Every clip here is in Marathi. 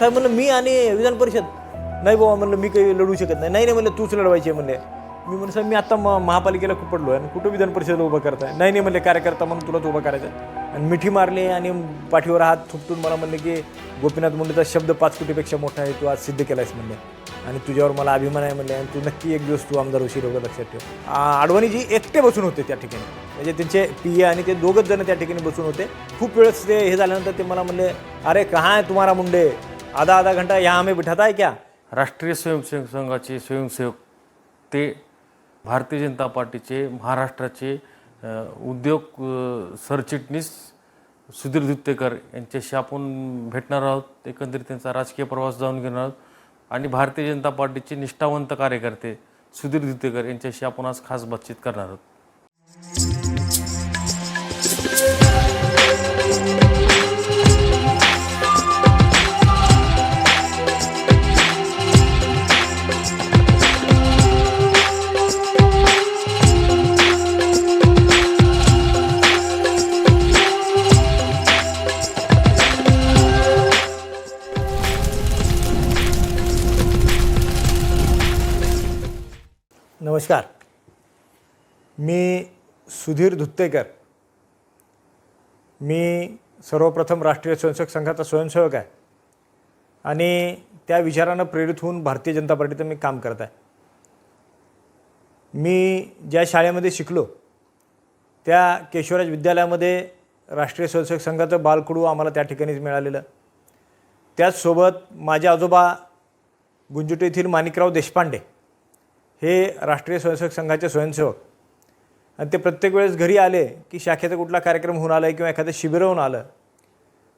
साहेब म्हणलं मी आणि विधान परिषद नाही बाबा म्हणलं मी काही लढू शकत नाही. नाही नाही म्हणलं तूच लढवायचे म्हणले. मी म्हणलं साहेब मी आता म महापालिकेला खूप पडलो आहे आणि कुठं विधान परिषदेला उभं करताय? नाही नाही म्हणले कार्यकर्ता म्हणून तुलाच उभं करायचं आहे. आणि मिठी मारली आणि पाठीवर हात थुपटून मला म्हणले की गोपीनाथ मुंडेचा शब्द पाच कोटीपेक्षा मोठा आहे तू आज सिद्ध केला आहेस म्हणले. आणि तुझ्यावर मला अभिमान आहे म्हणले. आणि तू नक्की एक दिवस तू आमदार होशील एवढं लक्षात ठेव. आडवाणीजी एकटे बसून होते त्या ठिकाणी. म्हणजे त्यांचे पी ए आणि ते दोघंच जण त्या ठिकाणी बसून होते. खूप वेळेस ते हे झाल्यानंतर ते मला म्हणले अरे कहाँ आहे तुम्हारा मुंडे? आधा आधा घंटा यहाँ हमें बिठाता है क्या? राष्ट्रीय स्वयंसेवक संघाचे स्वयंसेवक ते भारतीय जनता पार्टीचे महाराष्ट्राचे अ, उद्योग अ, सरचिटणीस सुधीर दुत्तेकर यांच्याशी आपण भेटणार आहोत. एकंदरीत त्यांचा राजकीय प्रवास जाणून घेणार आहोत. आणि भारतीय जनता पार्टीचे निष्ठावंत कार्यकर्ते सुधीर दुत्तेकर यांच्याशी आपण आज खास बातचीत करणार आहोत. नमस्कार. मी सुधीर धुत्तेकर. मी सर्वप्रथम राष्ट्रीय स्वयंसेवक संघाचा स्वयंसेवक आहे. आणि त्या विचारानं प्रेरित होऊन भारतीय जनता पार्टीचं मी काम करत आहे. मी ज्या शाळेमध्ये शिकलो त्या केशवराज विद्यालयामध्ये राष्ट्रीय स्वयंसेवक संघाचं बालकडू आम्हाला त्या ठिकाणीच मिळालेलं. त्याचसोबत माझे आजोबा गुंजुटे येथील माणिकराव देशपांडे हे राष्ट्रीय स्वयंसेवक संघाचे स्वयंसेवक. आणि ते प्रत्येक वेळेस घरी आले की शाखेचा कुठला कार्यक्रम होऊन आला किंवा एखादं शिबिर होऊन आलं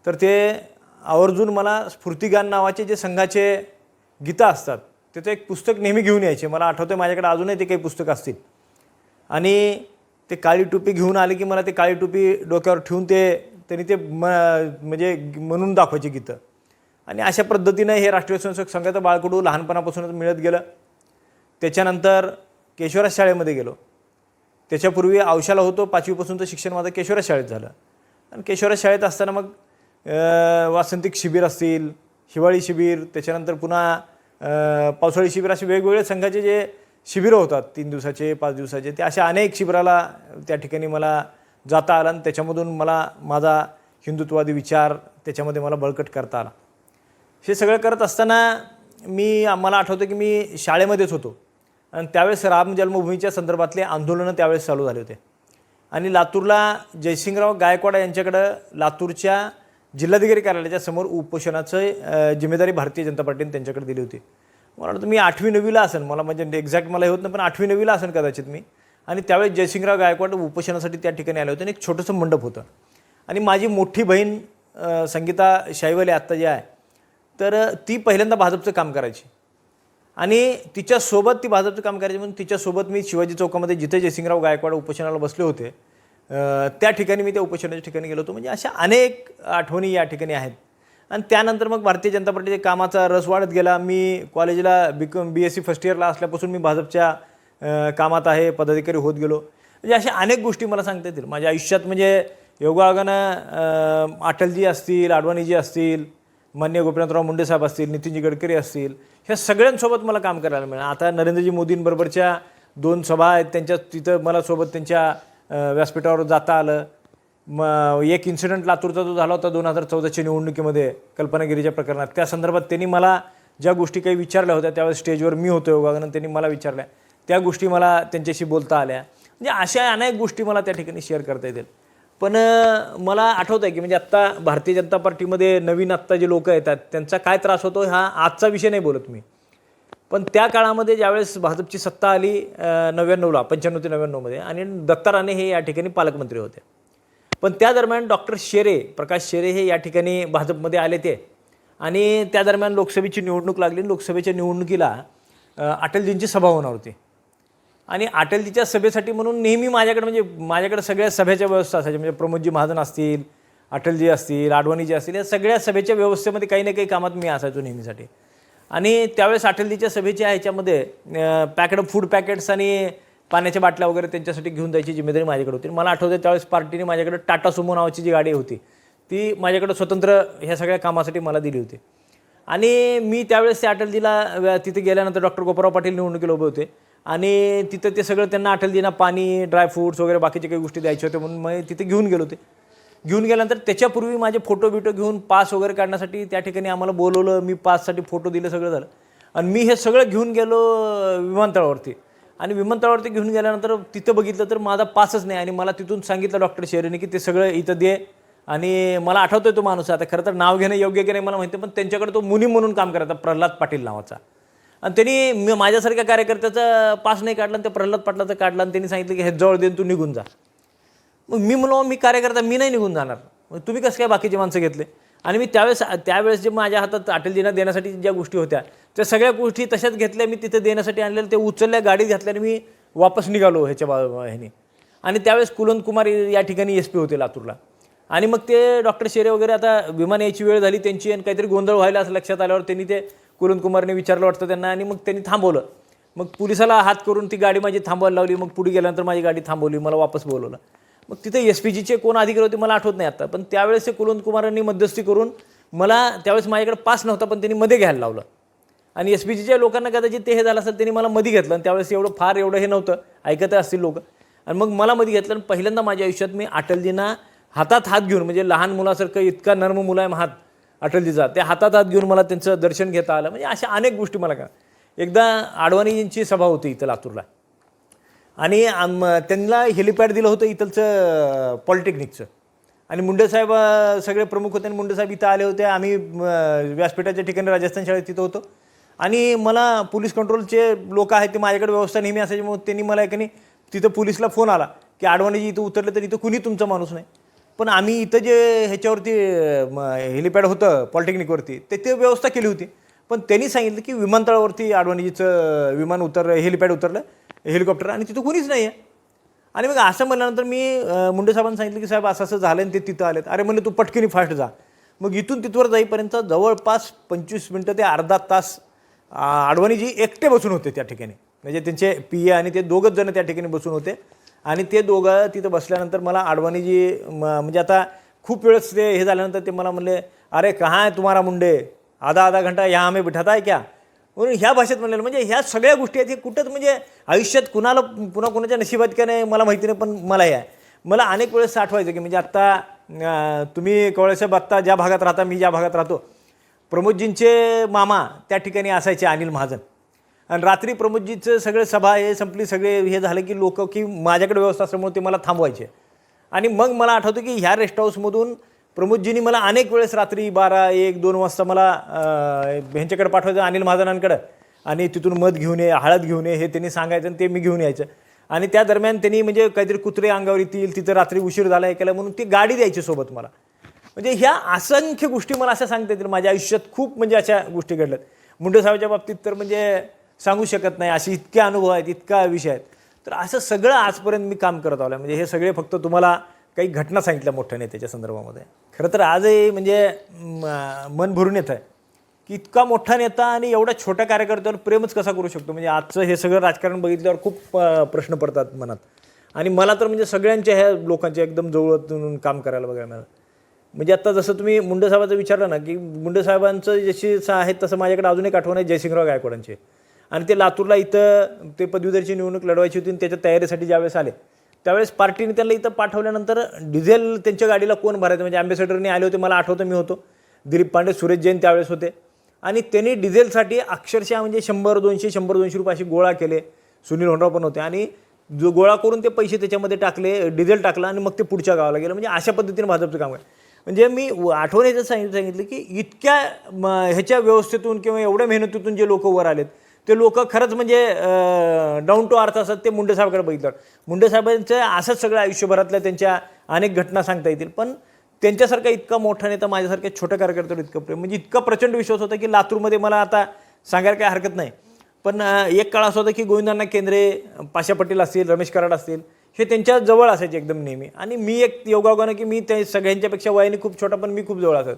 तर ते आवर्जून मला स्फूर्तिगान नावाचे जे संघाचे गीतं असतात त्याचं एक पुस्तक नेहमी घेऊन यायचे. मला आठवतं माझ्याकडे अजूनही ते काही पुस्तक असतील. आणि ते काळी टोपी घेऊन आले की मला ते काळी टोपी डोक्यावर ठेवून ते त्यांनी ते म म्हणजे म्हणून दाखवायचे गीतं. आणि अशा पद्धतीनं हे राष्ट्रीय स्वयंसेवक संघाचं बाळकडू लहानपणापासूनच मिळत गेलं. त्याच्यानंतर केशवराज शाळेमध्ये गेलो. त्याच्यापूर्वी औशाला होतो पाचवीपासूनचं शिक्षण माझं केशवराज शाळेत झालं. आणि केशवराज शाळेत असताना मग वासंतिक शिबिर असतील हिवाळी शिबिर त्याच्यानंतर पुन्हा पावसाळी शिबिर असे वेगवेगळे संघाचे जे शिबिरं होतात तीन दिवसाचे पाच दिवसाचे ते अशा अनेक शिबिराला त्या ठिकाणी मला जाता आलं आणि त्याच्यामधून मला माझा हिंदुत्ववादी विचार त्याच्यामध्ये मला बळकट करता आला. हे सगळं करत असताना मी मला आठवतं की मी शाळेमध्येच होतो. आणि त्यावेळेस राम जन्मभूमीच्या संदर्भातले आंदोलनं त्यावेळेस चालू झाले होते. आणि लातूरला जयसिंगराव गायकवाड यांच्याकडं लातूरच्या जिल्हाधिकारी कार्यालयाच्या समोर उपोषणाचं जिम्मेदारी भारतीय जनता पार्टीने त्यांच्याकडे दिली होती. मला वाटतं मी आठवी नववीला असेल मला म्हणजे एक्झॅक्ट मला हे होत नाही पण आठवी नववीला असेल कदाचित मी. आणि त्यावेळेस जयसिंगराव गायकवाड उपोषणासाठी त्या ठिकाणी आले होते आणि एक छोटंसं मंडप होतं. आणि माझी मोठी बहीण संगीता शाईवले आत्ता जी आहे तर ती पहिल्यांदा भाजपचं काम करायची. आणि तिच्यासोबत ती भाजपचं काम करायची म्हणून तिच्यासोबत मी शिवाजी चौकामध्ये जिथे जयसिंगराव गायकवाड उपोषणाला बसले होते त्या ठिकाणी मी त्या उपोषणाच्या ठिकाणी गेलो होतो. म्हणजे अशा अनेक आठवणी या ठिकाणी आहेत. आणि त्यानंतर मग भारतीय जनता पार्टीच्या कामाचा रस वाढत गेला. मी कॉलेजला B com B S C first इयरला असल्यापासून मी भाजपच्या कामात आहे पदाधिकारी होत गेलो. म्हणजे अशा अनेक गोष्टी मला सांगता येतील. माझ्या आयुष्यात म्हणजे योगायोगानं अटलजी असतील आडवाणीजी असतील मान्य गोपीनाथराव मुंडे साहेब असतील नितीनजी गडकरी असतील ह्या सगळ्यांसोबत मला काम करायला मिळालं आता नरेंद्रजी मोदींबरोबरच्या दोन सभा आहेत त्यांच्या तिथं मला सोबत त्यांच्या व्यासपीठावर जाता आलं. मग एक इन्सिडंट लातूरचा जो झाला होता दोन हजार चौदाच्या निवडणुकीमध्ये कल्पनागिरीच्या प्रकरणात. त्या संदर्भात त्यांनी मला ज्या गोष्टी काही विचारल्या होत्या त्यावेळेस स्टेजवर मी होतो योगानं त्यांनी मला विचारल्या. त्या गोष्टी मला त्यांच्याशी बोलता आल्या. म्हणजे अशा अनेक गोष्टी मला त्या ठिकाणी शेअर करता येतील. पण मला आठवतं आहे की म्हणजे आत्ता भारतीय जनता पार्टीमध्ये नवीन आत्ता जे लोक येतात त्यांचा काय त्रास होतो हा आजचा विषय नाही बोलत मी. पण त्या काळामध्ये ज्यावेळेस भाजपची सत्ता आली नव्याण्णवला पंच्याण्णव ते नव्याण्णवमध्ये आणि दत्ता राणे हे या ठिकाणी पालकमंत्री होते. पण त्या दरम्यान डॉक्टर शेरे प्रकाश शेरे हे या ठिकाणी भाजपमध्ये आले ते. आणि त्या दरम्यान लोकसभेची निवडणूक लागली लोकसभेच्या निवडणुकीला अटलजींची सभा होणार होती. आणि अटलजीच्या सभेसाठी म्हणून नेहमी माझ्याकडे म्हणजे माझ्याकडे सगळ्या सभेच्या व्यवस्था असायच्या. म्हणजे प्रमोदजी महाजन असतील अटलजी असतील आडवाणीजी असतील या सगळ्या सभेच्या व्यवस्थेमध्ये काही ना काही कामात मी असायचो नेहमीसाठी. आणि त्यावेळेस अटलजीच्या सभेच्या ह्याच्यामध्ये पॅकेट फूड पॅकेट्स आणि पाण्याच्या बाटल्या वगैरे त्यांच्यासाठी घेऊन जायची जिम्मेदारी माझ्याकडे होती. मला आठवतं त्यावेळेस पार्टीने माझ्याकडे टाटा सुमो नावाची जी गाडी होती ती माझ्याकडे स्वतंत्र ह्या सगळ्या कामासाठी मला दिली होती. आणि मी त्यावेळेस त्या अटलजीला तिथे गेल्यानंतर डॉक्टर गोपाराव पाटील निवडणुकीला उभे होते. आणि तिथं ते सगळं त्यांना अटलजींना पाणी ड्रायफ्रूट्स वगैरे बाकीचे काही गोष्टी द्यायचे होते म्हणून मग तिथे घेऊन गेलो ते घेऊन गेल्यानंतर त्याच्यापूर्वी माझे फोटो बिटो घेऊन पास वगैरे काढण्यासाठी त्या ठिकाणी आम्हाला बोलवलं मी पाससाठी फोटो दिले सगळं झालं. आणि मी हे सगळं घेऊन गेलो विमानतळावरती. आणि विमानतळावरती घेऊन गेल्यानंतर तिथं बघितलं तर माझा पासच नाही आणि मला तिथून सांगितलं डॉक्टर शेरेने की ते सगळं इथं दे. आणि मला आठवतोय तो माणूस आता खरं तर नाव घेणं योग्य की नाही मला माहिती पण त्यांच्याकडे तो मुनी म्हणून काम करायचा प्रल्हाद पाटील नावाचा. आणि त्यांनी मी माझ्यासारख्या कार्यकर्त्याचा पास नाही काढला आणि त्या प्रल्हाद पाटलाचं काढला आणि त्यांनी सांगितलं की हे जवळ देऊन तू निघून जा. मग मी म्हणलो मी कार्यकर्ता मी नाही निघून जाणार. मग तुम्ही कसं काय बाकीचे माणसं घेतले? आणि मी त्यावेळेस त्यावेळेस जे माझ्या हातात अटलजींना देण्यासाठी ज्या गोष्टी होत्या त्या सगळ्या गोष्टी तशाच घेतल्या मी तिथे देण्यासाठी आणलेल्या ते उचलल्या गाडीत घातल्याने मी वापस निघालो ह्याच्या बा ह्याने. आणि त्यावेळेस कुलंद कुमार या ठिकाणी एस पी होते लातूरला. आणि मग ते डॉक्टर शेरे वगैरे आता विमान यायची वेळ झाली त्यांची आणि काहीतरी गोंधळ व्हायला असं लक्षात आल्यावर त्यांनी ते कुलंद कुमारने विचारलं वाटतं त्यांना आणि मग त्यांनी थांबवलं. मग पोलिसाला हात करून ती गाडी माझी थांबवायला लावली. मग पुढे गेल्यानंतर माझी गाडी थांबवली. मला वापस बोलवलं. मग तिथे एस पी जीचे कोण अधिकारी होते मला आठवत नाही आता. पण त्यावेळेस ते कुलवंत कुमारांनी मध्यस्थी करून मला त्यावेळेस माझ्याकडे पास नव्हता पण त्यांनी मध्ये घ्यायला लावलं. आणि एस पी जीच्या लोकांना कदाचित ते हे झालं असेल त्यांनी मला मध्ये घेतलं. आणि त्यावेळेस एवढं फार एवढं हे नव्हतं. ऐकत असतील लोक. आणि मग मला मध्ये घेतलं आणि पहिल्यांदा माझ्या आयुष्यात मी अटलजींना हातात हात घेऊन म्हणजे लहान मुलासारखं इतका नर्म मुलायम हात अटलजीचा त्या हातात हात घेऊन मला त्यांचं दर्शन घेता आलं. म्हणजे अशा अनेक गोष्टी मला का एकदा आडवाणीजींची सभा होती इथं लातूरला. आणि आम त्यांना हेलिपॅड दिलं होतं इथलचं पॉलिटेक्निकचं. आणि मुंडेसाहेब सगळे प्रमुख होते आणि मुंडेसाहेब इथं आले होते. आम्ही व्यासपीठाच्या ठिकाणी राजस्थान शाळेत तिथं होतो. आणि मला पोलीस कंट्रोलचे लोक आहेत ते माझ्याकडे व्यवस्था नेहमी असायची. मग त्यांनी मला एकाने तिथं पोलिसला फोन आला की आडवाणीजी इथं उतरले तर इथं कुणी तुमचा माणूस नाही? पण आम्ही इथं जे ह्याच्यावरती हेलिपॅड होतं पॉलिटेक्निकवरती ते ते व्यवस्था केली होती. पण त्यांनी सांगितलं की विमानतळावरती आडवाणीजीचं विमान उतर हेलिपॅड उतरलं हेलिकॉप्टर आणि तिथं कुणीच नाही आहे आणि मग असं म्हणल्यानंतर मी मुंडे साहेबांना सांगितलं की साहेब असं असं झालं आणि ते तिथं आलेत. अरे म्हणलं तू पटकनी फास्ट जा. मग इथून तिथवर जाईपर्यंत जवळपास पंचवीस मिनटं ते अर्धा तास आडवाणीजी एकटे बसून होते त्या ठिकाणी. म्हणजे त्यांचे पी ए आणि ते दोघंच जण त्या ठिकाणी बसून होते. आणि ते दोघं तिथं बसल्यानंतर मला आडवाणीजी म- म्हणजे आता खूप वेळेस ते हे झाल्यानंतर ते मला म्हणले अरे कहाँ आहे तुम्हारा मुंडे? आधा आधा घंटा ह्या हमें बिठाताय क्या? म्हणून ह्या भाषेत म्हणलेलं म्हणजे ह्या सगळ्या गोष्टी आहेत हे कुठंच म्हणजे आयुष्यात कुणाला पुन्हा कुणाच्या नशिबात का नाही मला माहिती नाही पण मला हे आहे. मला अनेक वेळेस आठवायचं की म्हणजे आत्ता तुम्ही कवळेसाहेब आत्ता ज्या भागात राहता मी ज्या भागात राहतो. प्रमोदजींचे मामा त्या ठिकाणी असायचे अनिल महाजन. आणि रात्री प्रमोदजीचं सगळं सभा हे संपली सगळे हे झालं की लोक की माझ्याकडे व्यवस्था असल्यामुळे ते मला थांबवायचे. आणि मग मला आठवतं की ह्या रेस्ट हाऊसमधून प्रमोदजींनी मला अनेक वेळेस रात्री बारा एक दोन वाजता मला ह्यांच्याकडे पाठवायचं अनिल महाजनांकडं. आणि तिथून मध घेऊन ये हळद घेऊन ये हे त्यांनी सांगायचं आणि ते मी घेऊन यायचं. आणि त्या दरम्यान त्यांनी म्हणजे काहीतरी कुत्रे अंगावर येतील तिथं रात्री उशीर झाला हे केलं म्हणून ती गाडी द्यायची सोबत मला. म्हणजे ह्या असंख्य गोष्टी मला अशा सांगता येतील माझ्या आयुष्यात खूप म्हणजे अशा गोष्टी घडल्यात. मुंडे साहेबाच्या बाबतीत तर म्हणजे सांगू शकत नाही. असे इतके अनुभव आहेत इतका विषय आहेत. तर असं सगळं आजपर्यंत मी काम करत आलो म्हणजे हे सगळे फक्त तुम्हाला काही घटना सांगितल्या मोठ्या नेत्याच्या संदर्भामध्ये. खरं तर आजही म्हणजे म- मन भरून येत आहे की इतका मोठा नेता आणि एवढ्या छोट्या कार्यकर्त्यावर प्रेमच कसा करू शकतो? म्हणजे आजचं हे सगळं राजकारण बघितल्यावर खूप प्रश्न पडतात मनात. आणि मला तर म्हणजे सगळ्यांच्या ह्या लोकांच्या एकदम जवळून काम करायला बघायला मिळालं. म्हणजे आता जसं तुम्ही मुंडेसाहेबाचं विचारलं ना की मुंडेसाहेबांचं जशी आहेत तसं माझ्याकडे अजून एक आठवण आहे जयसिंगराव गायकवाडांचे. आणि ते लातूरला इथं ते पदवीधरची निवडणूक लढवायची होती आणि त्याच्या तयारीसाठी ज्यावेळेस आले त्यावेळेस पार्टीने त्यांना इथं पाठवल्यानंतर डिझेल त्यांच्या गाडीला कोण भरायचं? म्हणजे अँबेसेडरने आले होते मला आठवतं मी होतो. दिलीप पांडे सुरेश जैन त्यावेळेस होते. आणि त्यांनी डिझेलसाठी अक्षरशः म्हणजे शंभर दोनशे शंभर दोनशे रुपये असे गोळा केले. सुनील होंडराव पण होते. आणि जो गोळा करून ते पैसे त्याच्यामध्ये टाकले डिझेल टाकलं आणि मग ते पुढच्या गावाला गेलं. म्हणजे अशा पद्धतीने भाजपचं काम आहे. म्हणजे मी आठवण याच्यात सांगितलं सांगितलं की इतक्या ह्याच्या व्यवस्थेतून किंवा एवढ्या मेहनतीतून जे लोक वर आलेत ते लोक खरंच म्हणजे डाऊन टू अर्थ असतात ते मुंडे साहेबाकडे बघितलं मुंडे साहेबांचं असंच सगळं आयुष्यभरातल्या त्यांच्या अनेक घटना सांगता येतील. पण त्यांच्यासारखा इतका मोठा नेता माझ्यासारख्या छोट्या कार्यकर्त्यावर इतकं प्रेम म्हणजे इतका प्रचंड विश्वास होता की लातूरमध्ये मला आता सांगायला काही हरकत नाही. पण एक काळ असा होता की गोविंदांना केंद्रे पाशा पटेल असतील रमेश कराड असतील हे त्यांच्या जवळ असायचे एकदम नेहमी. आणि मी एक योगायोगानं की मी ते सगळ्यांच्यापेक्षा वयाने खूप छोटा पण मी खूप जवळ असत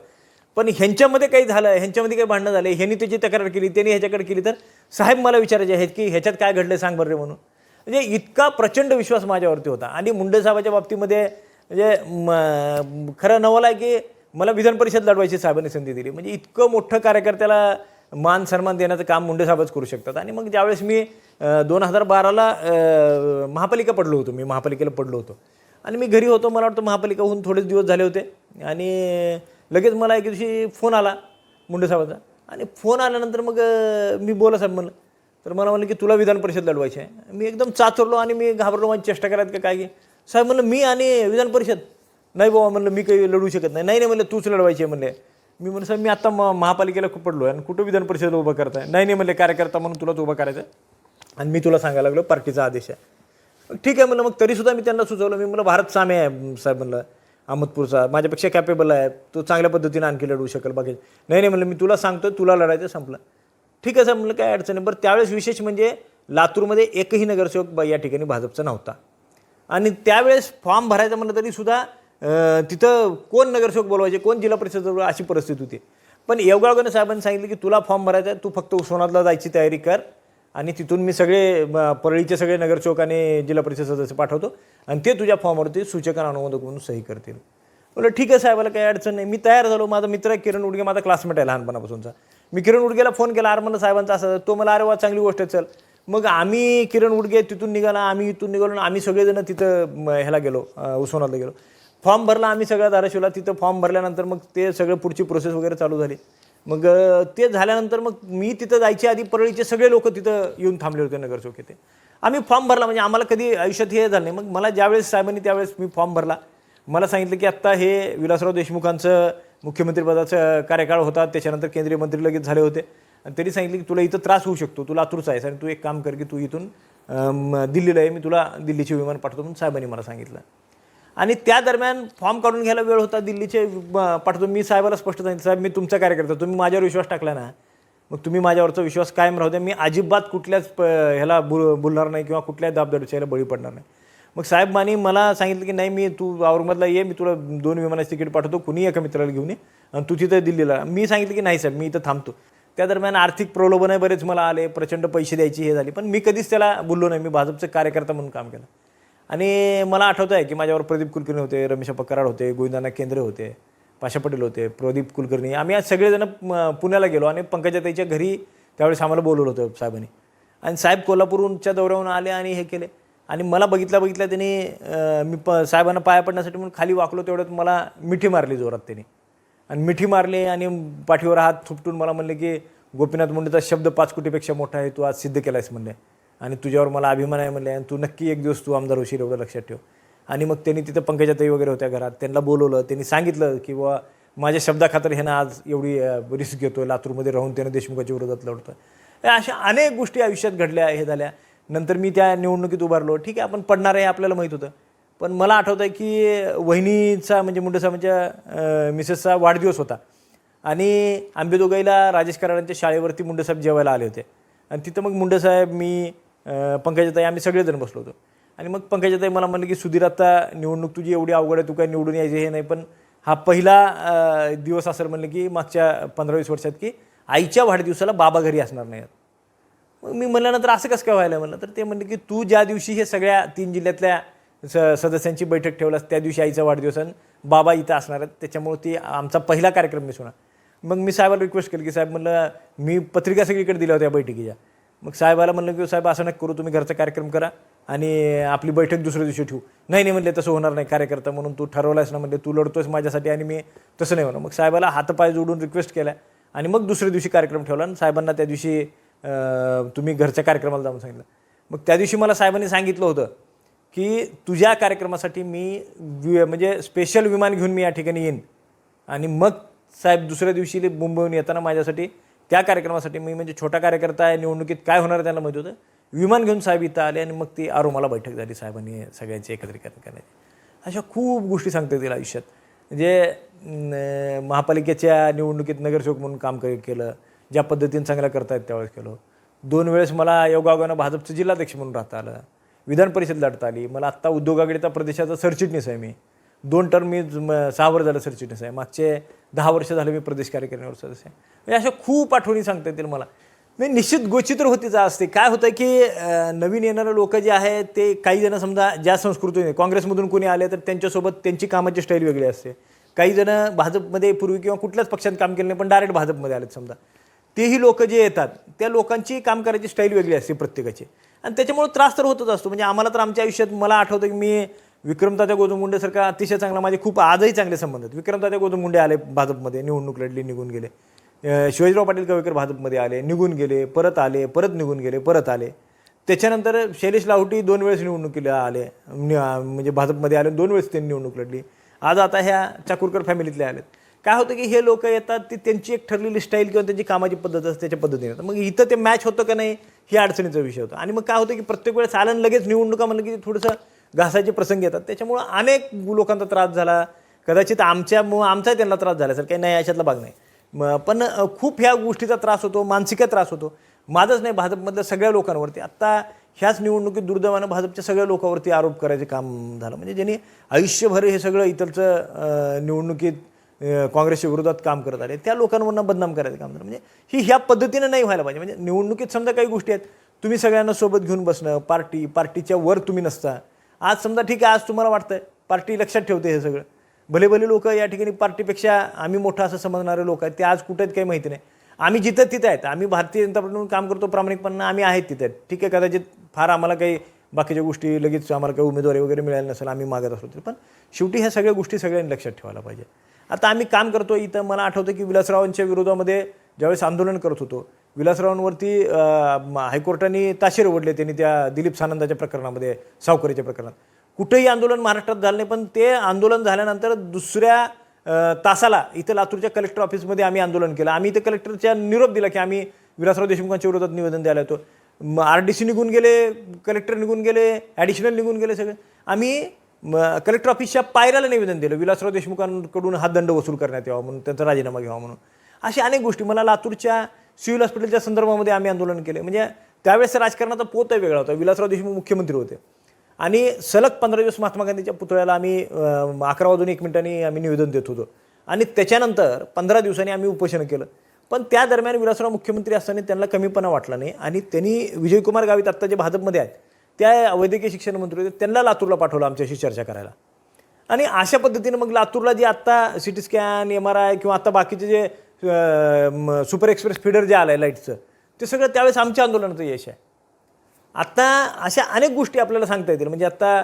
पण ह्यांच्यामध्ये काही झालं ह्यांच्यामध्ये काही भांडणं झाले ह्यांनी त्याची तक्रार केली त्यांनी ह्याच्याकडे केली तर साहेब मला विचारायचे आहेत की ह्याच्यात काय घडलं सांग बरं रे म्हणून. म्हणजे इतका प्रचंड विश्वास माझ्यावरती होता. आणि मुंडे साहेबाच्या बाबतीमध्ये म्हणजे म- खरं नवल आहे की मला विधान परिषद लढवायची साहेबांनी संधी दिली. म्हणजे इतकं मोठं कार्यकर्त्याला मान सन्मान देण्याचं काम मुंडे साहेबच करू शकतात. आणि मग ज्यावेळेस मी दोन हजार बाराला महापालिका पडलो होतो मी महापालिकेला पडलो होतो. आणि मी घरी होतो मला वाटतं महापालिकाहून थोडेच दिवस झाले होते. आणि लगेच मला एक दिवशी फोन आला मुंडे साहेबाचा. आणि फोन आल्यानंतर मग मी बोला साहेब म्हणलं. तर मला म्हणलं की तुला विधान परिषद लढवायची आहे. मी एकदम चाचरलो आणि मी घाबरलो माझी चेष्टा करायत का काय? की साहेब म्हणलं मी आणि विधान परिषद. नाही बाबा म्हणलं मी काही लढू शकत नाही. नाही नाही म्हणलं तूच लढवायची आहे म्हणले. मी म्हणलं साहेब मी आत्ता म महापालिकेला खूप पडलो आहे आणि कुठं विधान परिषदेला उभं करताय? नाही नाही म्हणले कार्यकर्ता म्हणून तुलाच उभं करायचं आहे. आणि मी तुला सांगायला लागलो पार्टीचा आदेश आहे. ठीक आहे म्हणलं मग तरीसुद्धा मी त्यांना सुचवलं. मी म्हणलं भारत सामे आहे साहेब म्हणलं. अहमदपूरचा. माझ्यापेक्षा कॅपेबल आहे. तो चांगल्या पद्धतीने आणखी लढवू शकेल. बाकी नाही नाही म्हणलं मी तुला सांगतो तुला लढायचं संपलं. ठीक आहे सर म्हणलं काय अडचण नाही. बरं त्यावेळेस विशेष म्हणजे लातूरमध्ये एकही नगरसेवक ब- या ठिकाणी भाजपचा नव्हता. आणि त्यावेळेस फॉर्म भरायचा म्हणलं तरी सुद्धा तिथं कोण नगरसेवक बोलवायचे कोण जिल्हा परिषद अशी परिस्थिती होती. पण येवगावगण साहेबांनी सांगितलं की तुला फॉर्म भरायचा आहे तू फक्त उस्मानातला जायची तयारी कर. आणि तिथून मी सगळे परळीचे सगळे नगरसेवक आणि जिल्हा परिषद सदस्य पाठवतो आणि ते तुझ्या फॉर्मवरती सूचक आणि अनुमोदक म्हणून सही करतील. बोला ठीक आहे साहेबाला काही अडचण नाही. मी तयार झालो. माझा मित्र आहे किरण उडगे माझा क्लासमेट आहे लहानपणापासूनचा. मी किरण उडगेला फोन केला. आरमन म्हणलं साहेबांचा असं तो मला अरे वा चांगली गोष्ट आहे चल. मग आम्ही किरण उडगे तिथून निघाला. आम्ही इथून निघालो आणि आम्ही सगळेजण तिथं ह्याला गेलो अं, गेलो. फॉर्म भरला आम्ही सगळ्या धाराशिवला. तिथं फॉर्म भरल्यानंतर मग ते सगळं पुढची प्रोसेस वगैरे चालू झाली. मग ते झाल्यानंतर मग मी तिथं जायच्या आधी परळीचे सगळे लोक तिथं येऊन थांबले होते नगरसेवक येथे आम्ही फॉर्म भरला म्हणजे आम्हाला कधी आयुष्यात हे झालं नाही. मग मला ज्यावेळेस साहेबांनी त्यावेळेस मी फॉर्म भरला. मला सांगितलं की आत्ता हे विलासराव देशमुखांचं मुख्यमंत्रीपदाचा कार्यकाळ होता. त्याच्यानंतर केंद्रीय मंत्री लगेच झाले होते. आणि त्यांनी सांगितलं की तुला इथं त्रास होऊ शकतो. तू लातूरचा आहेस आणि तू एक काम कर की तू इथून दिल्लीला आहे मी तुला दिल्लीचे विमान पाठवतो म्हणून साहेबांनी मला सांगितलं. आणि त्या दरम्यान फॉर्म काढून घ्यायला वेळ होता दिल्लीचे पाठवतो. मी साहेबाला स्पष्ट सांगितलं साहेब मी तुमचा कार्यकर्ता तुम्ही माझ्यावर विश्वास टाकला ना मग तुम्ही माझ्यावरचा विश्वास कायम राहू द्या. मी अजिबात कुठल्याच प- ह्याला बोल बोलणार नाही किंवा कुठल्याच दाबदडच्याला बळी पडणार नाही. मग साहेब माने मला सांगितलं की नाही मी तू औरंगाबादला ये मी तुला दोन विमानाची तिकीट पाठवतो कुणी एका मित्राला घेऊन ये आणि तू तिथं दिल्लीला मी सांगितलं की नाही साहेब मी इथं थांबतो. त्या दरम्यान आर्थिक प्रलोभन बरेच मला आले प्रचंड पैसे द्यायची हे झाली पण मी कधीच त्याला बोललो नाही. मी भाजपचं कार्यकर्ता म्हणून काम केलं. आणि मला आठवतं आहे की माझ्यावर प्रदीप कुलकर्णी होते रमेश पक्कराड होते गोविंदाना केंद्रे होते पाशा पटेल होते प्रदीप कुलकर्णी. आम्ही आज सगळेजण पुण्याला गेलो आणि पंकजाताईच्या घरी त्यावेळेस आम्हाला बोलवलं होतं साहेबांनी. आणि साहेब कोल्हापूरच्या दौऱ्यावरून आले आणि हे केले. आणि मला बघितल्या बघितल्या त्यांनी मी प साहेबांना पाया पडण्यासाठी म्हणून खाली वाकलो तेवढ्यात मला मिठी मारली जोरात त्यांनी. आणि मिठी मारली आणि पाठीवर हात थुपटून मला म्हणले की गोपीनाथ मुंडेचा शब्द पाच कोटीपेक्षा मोठा आहे तू आज सिद्ध केला आहेस म्हणले. आणि तुझ्यावर मला अभिमान आहे म्हणले आणि तू नक्की एक दिवस तू आमदार होशील एवढं लक्षात ठेव. आणि मग त्यांनी तिथं पंकजाताई वगैरे होत्या घरात त्यांना बोलवलं त्यांनी सांगितलं की बुवा माझ्या शब्दाखातर ह्यानं आज एवढी रिस्क घेतोय लातूरमध्ये राहून त्यानं देशमुखाच्या विरोधात लढतं हे अशा अनेक गोष्टी आयुष्यात घडल्या हे झाल्या. नंतर मी त्या निवडणुकीत उभारलो. ठीक आहे आपण पडणार आहे आपल्याला माहीत होतं. पण मला आठवतं आहे की वहिनीचा म्हणजे मुंडेसाहेबांच्या मिसेसचा वाढदिवस होता. आणि आंबेदोगाईला राजेश कराडांच्या शाळेवरती मुंडेसाहेब जेवायला आले होते. आणि तिथं मग मुंडेसाहेब मी पंकजाताई आम्ही सगळेजण बसलो होतो. आणि मग पंकजाताई मला म्हणलं की सुधीर आता निवडणूक तुझी एवढी अवघड आहे तू काय निवडून यायचे हे नाही. पण हा पहिला दिवस असेल म्हणलं की मागच्या पंधरा वीस वर्षात की आईच्या वाढदिवसाला बाबा घरी असणार नाहीत. मग मी म्हणल्यानंतर असं कसं काय व्हायला म्हणलं? तर ते म्हणले की तू ज्या दिवशी हे सगळ्या तीन जिल्ह्यातल्या स सदस्यांची बैठक ठेवलास त्या दिवशी आईचा वाढदिवस आणि बाबा इथं असणार आहेत त्याच्यामुळे ती आमचा पहिला कार्यक्रम मिस होणार मग मी साहेबाला रिक्वेस्ट केली की साहेब म्हणलं मी पत्रिका सगळीकडे दिल्या होत्या बैठकीच्या. मग साहेबाला म्हणलं की साहेब असं नाही करू तुम्ही घरचा कार्यक्रम करा आणि आपली बैठक दुसऱ्या दिवशी ठेवू. नाही नाही म्हणले तसं होणार नाही कार्यकर्ता म्हणून तू ठरवलायस ना म्हणले तू लढतोयस माझ्यासाठी आणि मी तसं नाही होणार. मग साहेबाला हातपाय जोडून रिक्वेस्ट केला आणि मग दुसऱ्या दिवशी कार्यक्रम ठेवला आणि साहेबांना त्या दिवशी तुम्ही घरच्या कार्यक्रमाला जाऊन सांगितलं. मग त्या दिवशी मला साहेबांनी सांगितलं होतं की तुझ्या कार्यक्रमासाठी मी वि- म्हणजे स्पेशल विमान घेऊन मी या ठिकाणी येईन. आणि मग साहेब दुसऱ्या दिवशी मुंबईहून येताना माझ्यासाठी त्या कार्यक्रमासाठी मी म्हणजे छोटा कार्यकर्ता आहे निवडणुकीत काय होणार आहे त्यांना माहिती होतं. विमान घेऊन साहेब इथं आले आणि मग ती आरोमाला बैठक झाली साहेबांनी सगळ्यांची एकत्रीकरण करण्याची. अशा खूप गोष्टी सांगता येतील आयुष्यात. म्हणजे महापालिकेच्या निवडणुकीत नगरसेवक म्हणून काम के- केलं ज्या पद्धतीने चांगलं करतायत त्यावेळेस केलं. दोन वेळेस मला योगायोगानं भाजपचं जिल्हाध्यक्ष म्हणून राहता आलं. विधान परिषद लढता आली. मला आत्ता उद्योग आघाडीचा प्रदेशाचा सरचिटणीस आहे मी. दोन टर्म मी सहावर सहा वर्ष झालं सरचिटणीस आहे. मागचे दहा वर्ष झाले मी प्रदेश कार्यकारिणीवर सदस्य आहे. म्हणजे अशा खूप आठवणी सांगता येतील मला. मी निश्चित गोचित्र होतीच असते काय होतं की नवीन येणारे लोक जे आहेत ते काही जण समजा ज्या संस्कृतीने काँग्रेसमधून कोणी आले तर त्यांच्यासोबत त्यांची कामाची स्टाईल वेगळी असते. काही जण भाजपमध्ये पूर्वी किंवा कुठल्याच पक्षात काम केलं नाही पण डायरेक्ट भाजपमध्ये आलेत समजा. तेही लोक जे येतात त्या लोकांची काम करायची स्टाईल वेगळी असते प्रत्येकाची. आणि त्याच्यामुळे त्रास तर होतच असतो. म्हणजे आम्हाला तर आमच्या आयुष्यात मला आठवतं की मी विक्रमदादा गोदम मुंडेसारखा अतिशय चांगला माझे खूप आजही चांगले संबंध आहेत. विक्रमतात्या गोजमुंडे आले भाजपमध्ये निवडणूक लढली निघून गेले. शिवाजीराव पाटील कवेकर भाजपमध्ये आले निघून गेले परत आले परत निघून गेले परत आले. त्याच्यानंतर शैलेश लाहोटी दोन वेळेस निवडणुकीला आले. म्हणजे भाजपमध्ये आले दोन वेळेस त्यांनी निवडणूक लढली. आज आता ह्या चाकूरकर फॅमिलीतले आलेत. काय होतं की हे लोक येतात ती त्यांची एक ठरलेली स्टाईल किंवा त्यांची कामाची पद्धत असते त्याच्या पद्धतीने येतात. मग इथं ते मॅच होतं का नाही ही अडचणीचा विषय होता. आणि मग काय होतं की प्रत्येक वेळेस आलं आणि लगेच निवडणुका म्हणलं की थोडंसं घासायचे प्रसंग येतात. त्याच्यामुळं अनेक लोकांचा त्रास झाला. कदाचित आमच्यामुळं आमचा त्यांना त्रास झाला सर काही नाही याच्यातला भाग नाही. म- पण खूप ह्या गोष्टीचा त्रास होतो मानसिक त्रास होतो. माझंच नाही भाजपमधल्या सगळ्या लोकांवरती. आत्ता ह्याच निवडणुकीत दुर्दैवानं भाजपच्या सगळ्या लोकांवरती आरोप करायचं काम झालं. म्हणजे ज्यांनी आयुष्यभर हे सगळं इतरचं निवडणुकीत काँग्रेसच्या विरोधात काम करत आले त्या लोकांवरनं बदनाम करायचं काम झालं. म्हणजे ही ह्या पद्धतीनं नाही व्हायला पाहिजे. म्हणजे निवडणुकीत समजा काही गोष्टी आहेत तुम्ही सगळ्यांना सोबत घेऊन बसणं पार्टी पार्टीच्या वर तुम्ही नसता. आज समजा ठीक आहे आज तुम्हाला वाटतंय. पार्टी लक्षात ठेवते हे सगळं. भले भले लोक या ठिकाणी पार्टीपेक्षा आम्ही मोठं असं समजणारे लोक आहेत ते आज कुठे आहेत काही माहिती नाही. आम्ही जिथं तिथं आहेत. आम्ही भारतीय जनता पार्टीतून काम करतो प्रामाणिकपणे आम्ही आहेत तिथे आहेत. ठीक आहे कदाचित फार आम्हाला काही बाकीच्या गोष्टी लगेच आम्हाला काही उमेदवारी वगैरे मिळाली नसेल आम्ही मागत असलो तरी. पण शेवटी ह्या सगळ्या गोष्टी सगळ्यांनी लक्षात ठेवायला पाहिजे. आता आम्ही काम करतो इथं मला आठवतं की विलासरावांच्या विरोधामध्ये ज्यावेळेस आंदोलन करत होतो विलासरावांवरती हायकोर्टाने ताशेर ओढले त्यांनी त्या दिलीप सानंदाच्या प्रकरणामध्ये सावकरीच्या प्रकरणात. कुठेही आंदोलन महाराष्ट्रात झालं नाही पण ते आंदोलन झाल्यानंतर दुसऱ्या तासाला इथं लातूरच्या कलेक्टर ऑफिसमध्ये आम्ही आंदोलन केलं. आम्ही इथं कलेक्टरच्या निरोप दिला की आम्ही विलासराव देशमुखांच्या विरोधात निवेदन द्यायला येतो. आर डी सी निघून गेले कलेक्टर निघून गेले ॲडिशनल निघून गेले सगळे. आम्ही कलेक्टर ऑफिसच्या पायऱ्याला निवेदन दिलं विलासराव देशमुखांकडून हा दंड वसूल करण्यात यावा म्हणून त्यांचा राजीनामा घ्यावा म्हणून. अशा अनेक गोष्टी मला लातूरच्या सिव्हिल हॉस्पिटलच्या संदर्भामध्ये आम्ही आंदोलन केले. म्हणजे त्यावेळेस राजकारणाचा पोत वेगळा होता. विलासराव देशमुख मुख्यमंत्री होते. आणि सलग पंधरा दिवस महात्मा गांधीच्या पुतळ्याला आम्ही अकरा वाजून एक मिनिटांनी आम्ही निवेदन देत होतो. आणि त्याच्यानंतर पंधरा दिवसांनी आम्ही उपोषण केलं. पण त्या दरम्यान विलासराव मुख्यमंत्री असताना त्यांना कमीपणा वाटला नाही. आणि त्यांनी विजयकुमार गावित आत्ता जे भाजपमध्ये आहेत त्या वैद्यकीय शिक्षण मंत्री होते त्यांना लातूरला पाठवलं आमच्याशी चर्चा करायला. आणि अशा पद्धतीनं मग लातूरला जे आत्ता C T scan M R I किंवा आत्ता बाकीचे जे सुपर एक्सप्रेस फीडर जे आलं आहे लाईटचं ते सगळं त्यावेळेस आमच्या आंदोलनाचं यश आहे. आत्ता अशा अनेक गोष्टी आपल्याला सांगता येतील. म्हणजे आत्ता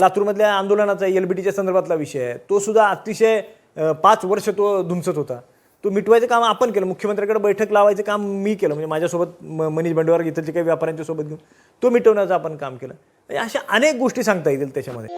लातूरमधल्या आंदोलनाचा एल बी टीच्या संदर्भातला विषय आहे. तो सुद्धा अतिशय पाच वर्ष तो धुमसत होता. तो मिटवायचं काम आपण केलं. मुख्यमंत्र्याकडे बैठक लावायचं काम मी केलं. म्हणजे माझ्यासोबत म- मनीष बंडवार इथलचे काही व्यापाऱ्यांच्या सोबत घेऊन तो मिटवण्याचं आपण काम केलं. म्हणजे अशा अनेक गोष्टी सांगता येतील त्याच्यामध्ये.